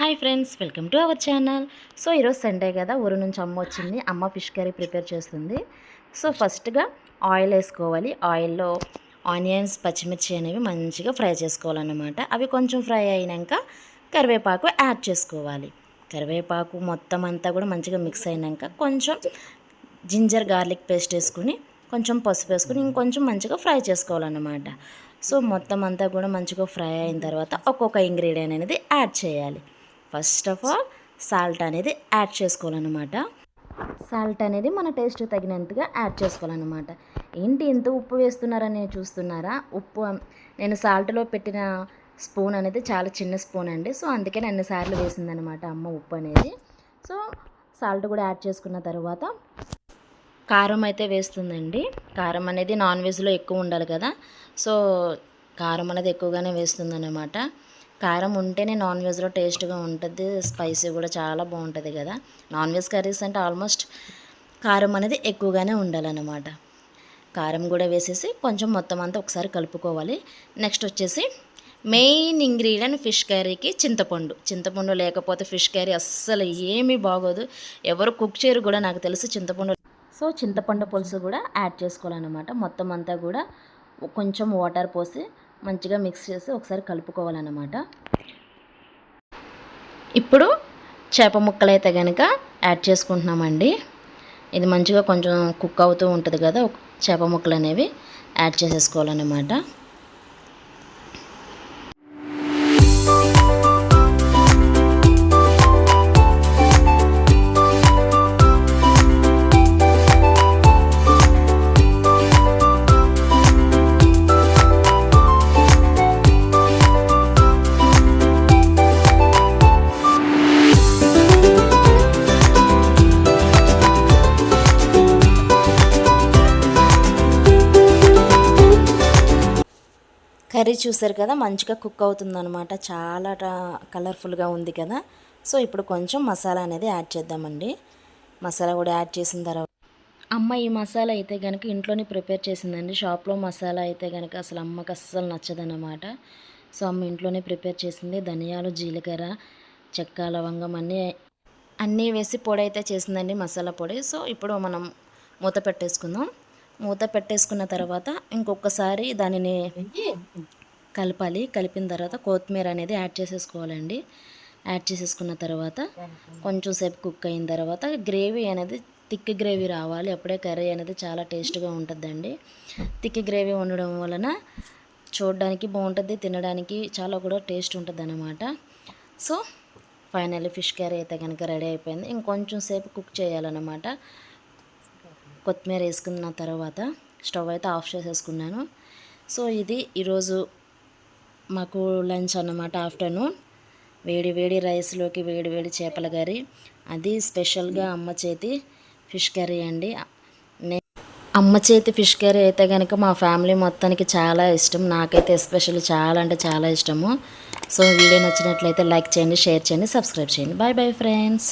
Hi friends welcome to our channel. So ఈరోజు Sunday కదా ఊరు నుంచి అమ్మ వచ్చింది. అమ్మ ఫిష్ కర్రీ ప్రిపేర్ చేస్తుంది. సో ఫస్ట్గా ఆయిల్ వేసుకోవాలి. ఆయిల్లో ఆనియన్స్ పచ్చిమిర్చి అనేవి మంచిగా ఫ్రై చేసుకోవాలన్నమాట. అవి కొంచెం ఫ్రై అయినాక కరివేపాకు యాడ్ చేసుకోవాలి. కరివేపాకు మొత్తం అంతా కూడా మంచిగా మిక్స్ అయినాక కొంచెం జింజర్ గార్లిక్ పేస్ట్ వేసుకుని కొంచెం పసుపు వేసుకుని ఇంకొంచెం మంచిగా ఫ్రై చేసుకోవాలన్నమాట. సో మొత్తం అంతా కూడా మంచిగా ఫ్రై అయిన తర్వాత ఒక్కొక్క ఇంగ్రీడియంట్ అనేది యాడ్ చేయాలి. ఫస్ట్ ఆఫ్ ఆల్ సాల్ట్ అనేది యాడ్ చేసుకోవాలన్నమాట. సాల్ట్ అనేది మన టేస్ట్ తగినంతగా యాడ్ చేసుకోవాలన్నమాట. ఏంటి ఇంత ఉప్పు వేస్తున్నారని చూస్తున్నారా? ఉప్పు నేను సాల్ట్లో పెట్టిన స్పూన్ అనేది చాలా చిన్న స్పూన్ అండి. సో అందుకే అన్ని సార్లు వేసిందనమాట అమ్మ ఉప్పు అనేది. సో సాల్ట్ కూడా యాడ్ చేసుకున్న తర్వాత కారం అయితే వేస్తుందండి. కారం అనేది నాన్ వెజ్లో ఎక్కువ ఉండాలి కదా. సో కారం అనేది ఎక్కువగానే వేస్తుందన్నమాట. కారం ఉంటేనే నాన్ వెజ్లో టేస్ట్గా ఉంటుంది స్పైసీ కూడా చాలా బాగుంటుంది కదా. నాన్ వెజ్ కర్రీస్ అంటే ఆల్మోస్ట్ కారం అనేది ఎక్కువగానే ఉండాలన్నమాట. కారం కూడా వేసేసి కొంచెం మొత్తం అంతా ఒకసారి కలుపుకోవాలి. నెక్స్ట్ వచ్చేసి మెయిన్ ఇంగ్రీడియంట్ ఫిష్ కర్రీకి చింతపండు. చింతపండు లేకపోతే ఫిష్ కర్రీ అస్సలు ఏమీ బాగోదు. ఎవరు కుక్ చేయరు కూడా నాకు తెలిసి చింతపండు. సో చింతపండు పులుసు కూడా యాడ్ చేసుకోవాలన్నమాట. మొత్తం అంతా కూడా కొంచెం వాటర్ పోసి మంచిగా మిక్స్ చేసి ఒకసారి కలుపుకోవాలన్నమాట. ఇప్పుడు చేప ముక్కలు అయితే కనుక యాడ్ చేసుకుంటున్నామండి. ఇది మంచిగా కొంచెం కుక్ అవుతూ ఉంటుంది కదా చేప ముక్కలు అనేవి యాడ్ చేసేసుకోవాలన్నమాట. కర్రీ చూసారు కదా మంచిగా కుక్ అవుతుందనమాట చాలా కలర్ఫుల్గా ఉంది కదా. సో ఇప్పుడు కొంచెం మసాలా అనేది యాడ్ చేద్దామండి. మసాలా కూడా యాడ్ చేసిన తర్వాత అమ్మ ఈ మసాలా అయితే కనుక ఇంట్లోనే ప్రిపేర్ చేసిందండి. షాప్లో మసాలా అయితే కనుక అసలు అమ్మకి అస్సలు నచ్చదన్నమాట. సో అమ్మ ఇంట్లోనే ప్రిపేర్ చేసింది. ధనియాలు జీలకర్ర చెక్క లవంగం అన్నీ అన్నీ వేసి పొడి అయితే చేసిందండి మసాలా పొడి. సో ఇప్పుడు మనం మూత పెట్టేసుకుందాం. మూత పెట్టేసుకున్న తర్వాత ఇంకొకసారి దానిని కలపాలి. కలిపిన తర్వాత కొత్తిమీర అనేది యాడ్ చేసేసుకోవాలండి. యాడ్ చేసేసుకున్న తర్వాత కొంచెం సేపు కుక్ అయిన తర్వాత గ్రేవీ అనేది థిక్ గ్రేవీ రావాలి. అప్పుడే కర్రీ అనేది చాలా టేస్ట్గా ఉంటుందండి. థిక్ గ్రేవీ ఉండడం వలన చూడడానికి బాగుంటుంది తినడానికి చాలా కూడా టేస్ట్ ఉంటుంది అన్నమాట సో ఫైనల్లీ ఫిష్ కర్రీ అయితే కనుక రెడీ అయిపోయింది. ఇంకొంచెం సేపు కుక్ చేయాలన్నమాట. కొత్తిమీర వేసుకున్న తర్వాత స్టవ్ అయితే ఆఫ్ చేసేసుకున్నాను. సో ఇది ఈరోజు మాకు లంచ్ అన్నమాట ఆఫ్టర్నూన్. వేడి వేడి రైస్లోకి వేడి వేడి చేపల కర్రీ. అది స్పెషల్గా అమ్మ చేతి ఫిష్ కర్రీ అండి. అమ్మ చేతి ఫిష్ కర్రీ అయితే కనుక మా ఫ్యామిలీ మొత్తానికి చాలా ఇష్టం. నాకైతే ఎస్పెషల్లీ చాలా అంటే చాలా ఇష్టము. సో వీడియో నచ్చినట్లయితే లైక్ చేయండి షేర్ చేయండి సబ్స్క్రైబ్ చేయండి. Bye bye friends.